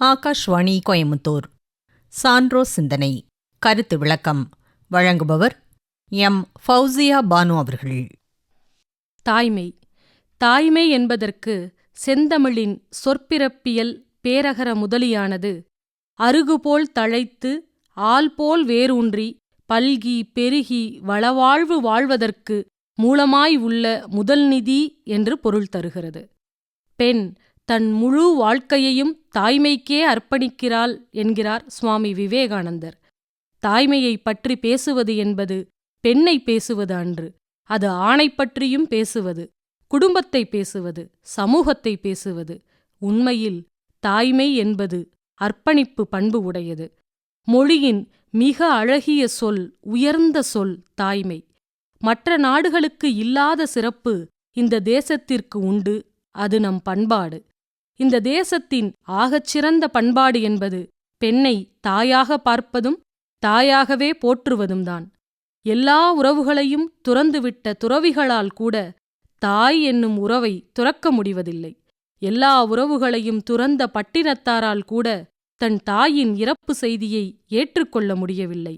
ஆகாஷ்வாணி கோயமுத்தூர் சான்றோ சிந்தனை. கருத்து விளக்கம். வழங்குபவர் எம். ஃபௌசியா பானு அவர்கள். தாய்மை. தாய்மை என்பதற்கு செந்தமிழின் சொற்பிறப்பியல் பேரகர முதலியானது அருகுபோல் தழைத்து ஆல்போல் வேரூன்றி பல்கி பெருகி வளவாழ்வு வாழ்வதற்கு மூலமாய் உள்ள முதல் நிதி என்று பொருள் தருகிறது. பெண் தன் முழு வாழ்க்கையையும் தாய்மைக்கே அர்ப்பணிக்கிறாள் என்கிறார் சுவாமி விவேகானந்தர். தாய்மையைப் பற்றி பேசுவது என்பது பெண்ணை பேசுவது அன்று. அது ஆணைப் பற்றியும் பேசுவது குடும்பத்தை பேசுவது சமூகத்தை பேசுவது. உண்மையில் தாய்மை என்பது அர்ப்பணிப்பு பண்பு உடையது. மொழியின் மிக அழகிய சொல் உயர்ந்த சொல் தாய்மை. மற்ற நாடுகளுக்கு இல்லாத சிறப்பு இந்த தேசத்திற்கு உண்டு அது நம் பண்பாடு. இந்த தேசத்தின் ஆகச்சிறந்த பண்பாடு என்பது பெண்ணை தாயாக பார்ப்பதும் தாயாகவே போற்றுவதும்தான். எல்லா உறவுகளையும் துறந்துவிட்ட துறவிகளால் கூட தாய் என்னும் உறவை துறக்க முடிவதில்லை. எல்லா உறவுகளையும் துறந்த பட்டினத்தாரால் கூட தன் தாயின் இறப்பு செய்தியை ஏற்றுக்கொள்ள முடியவில்லை.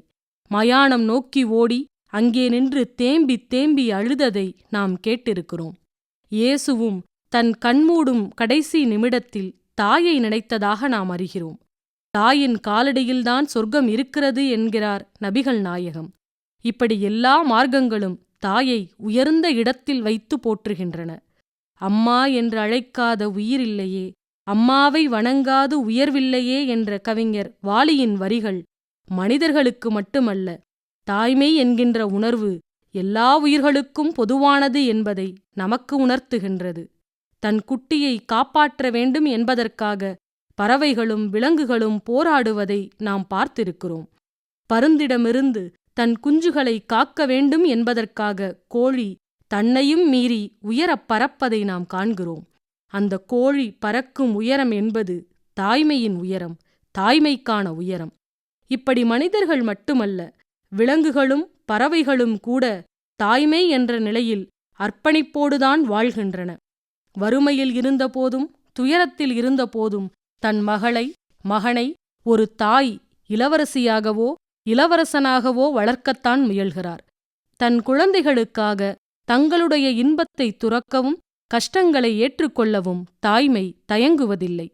மயானம் நோக்கி ஓடி அங்கே நின்று தேம்பி தேம்பி அழுததை நாம் கேட்டிருக்கிறோம். இயேசுவும் தன் கண்மூடும் கடைசி நிமிடத்தில் தாயை நினைத்ததாக நாம் அறிகிறோம். தாயின் காலடியில்தான் சொர்க்கம் இருக்கிறது என்கிறார் நபிகள் நாயகம். இப்படி எல்லா மார்க்கங்களும் தாயை உயர்ந்த இடத்தில் வைத்து போற்றுகின்றன. அம்மா என்று அழைக்காத உயிரில்லையே அம்மாவை வணங்காது உயர்வில்லையே என்ற கவிஞர் வாலியின் வரிகள் மனிதர்களுக்கு மட்டுமல்ல தாய்மை என்கின்ற உணர்வு எல்லா உயிர்களுக்கும் பொதுவானது என்பதை நமக்கு உணர்த்துகின்றது. தன் குட்டியை காப்பாற்ற வேண்டும் என்பதற்காக பறவைகளும் விலங்குகளும் போராடுவதை நாம் பார்த்திருக்கிறோம். பருந்திடமிருந்து தன் குஞ்சுகளை காக்க வேண்டும் என்பதற்காக கோழி தன்னையும் மீறி உயரப் பறப்பதை நாம் காண்கிறோம். அந்த கோழி பறக்கும் உயரம் என்பது தாய்மையின் உயரம் தாய்மைக்கான உயரம். இப்படி மனிதர்கள் மட்டுமல்ல விலங்குகளும் பறவைகளும் கூட தாய்மை என்ற நிலையில் அர்ப்பணிப்போடுதான் வாழ்கின்றன. வறுமையில் இருந்தபோதும் துயரத்தில் இருந்தபோதும் தன் மகளை மகனை ஒரு தாய் இளவரசியாகவோ இளவரசனாகவோ வளர்க்கத்தான் முயல்கிறார். தன் குழந்தைகளுக்காக தங்களுடைய இன்பத்தை துறக்கவும் கஷ்டங்களை ஏற்றுக்கொள்ளவும் தாய்மை தயங்குவதில்லை.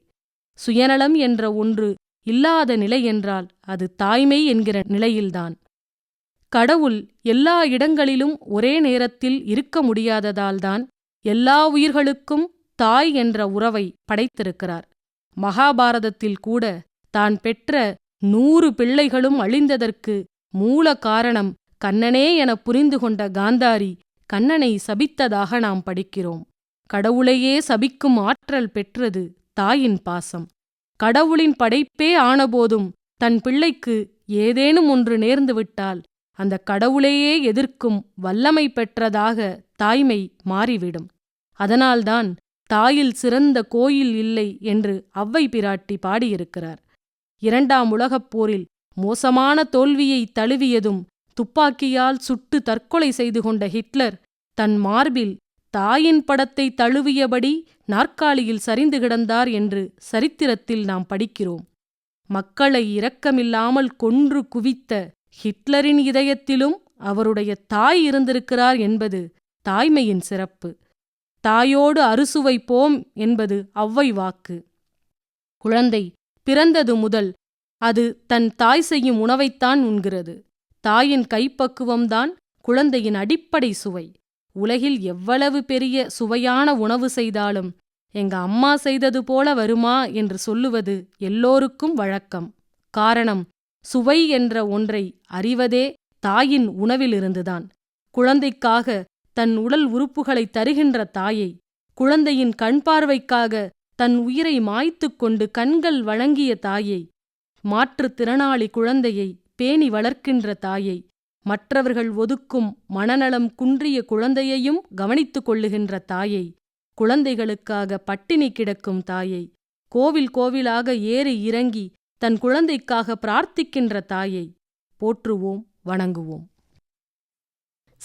சுயநலம் என்ற ஒன்று இல்லாத நிலை என்றால் அது தாய்மை என்கிற நிலையில்தான். கடவுள் எல்லா இடங்களிலும் ஒரே நேரத்தில் இருக்க முடியாததால்தான் எல்லா உயிர்களுக்கும் தாய் என்ற உறவை படைத்திருக்கிறார். மகாபாரதத்தில் கூட தான் பெற்ற நூறு பிள்ளைகளும் அழிந்ததற்கு மூல காரணம் கண்ணனே என புரிந்து கொண்ட காந்தாரி கண்ணனை சபித்ததாக நாம் படிக்கிறோம். கடவுளையே சபிக்கும் ஆற்றல் பெற்றது தாயின் பாசம். கடவுளின் படைப்பே ஆனபோதும் தன் பிள்ளைக்கு ஏதேனும் ஒன்று நேர்ந்துவிட்டால் அந்த கடவுளையே எதிர்க்கும் வல்லமை பெற்றதாக தாய்மை மாறிவிடும். அதனால்தான் தாயில் சிறந்த கோயில் இல்லை என்று அவ்வை பிராட்டி பாடியிருக்கிறார். இரண்டாம் உலகப் போரில் மோசமான தோல்வியை தழுவியதும் துப்பாக்கியால் சுட்டு தற்கொலை செய்து கொண்ட ஹிட்லர் தன் மார்பில் தாயின் படத்தை தழுவியபடி நாற்காலியில் சரிந்து கிடந்தார் என்று சரித்திரத்தில் நாம் படிக்கிறோம். மக்களை இரக்கமில்லாமல் கொன்று குவித்த ஹிட்லரின் இதயத்திலும் அவருடைய தாய் இருந்திருக்கிறார் என்பது தாய்மையின் சிறப்பு. தாயோடு அறுசுவை போம் என்பது அவ்வை வாக்கு. குழந்தை பிறந்தது முதல். அது தன் தாய் செய்யும் உணவைத்தான் உண்கிறது. தாயின் கைப்பக்குவம்தான் குழந்தையின் அடிப்படை சுவை. உலகில் எவ்வளவு பெரிய சுவையான உணவு செய்தாலும் எங்க அம்மா செய்தது போல வருமா என்று சொல்லுவது எல்லோருக்கும் வழக்கம். காரணம் சுவை என்ற ஒன்றை அறிவதே தாயின் உணவிலிருந்துதான். குழந்தைக்காக தன் உடல் உறுப்புகளை தருகின்ற தாயை குழந்தையின் கண் பார்வைக்காக தன் உயிரை மாய்த்துக் கொண்டு கண்கள் வழங்கிய தாயை மாற்றுத்திறனாளி குழந்தையை பேணி வளர்க்கின்ற தாயை மற்றவர்கள் ஒதுக்கும் மனநலம் குன்றிய குழந்தையையும் கவனித்துக் கொள்ளுகின்ற தாயை குழந்தைகளுக்காக பட்டினி கிடக்கும் தாயை கோவில் கோவிலாக ஏறி இறங்கி தன் குழந்தைக்காக பிரார்த்திக்கின்ற தாயை போற்றுவோம் வணங்குவோம்.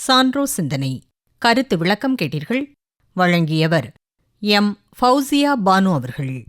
சான்றோ சிந்தனை. கருத்து விளக்கம் கேட்டீர்கள். வழங்கியவர் எம். ஃபௌசியா பானு அவர்கள்.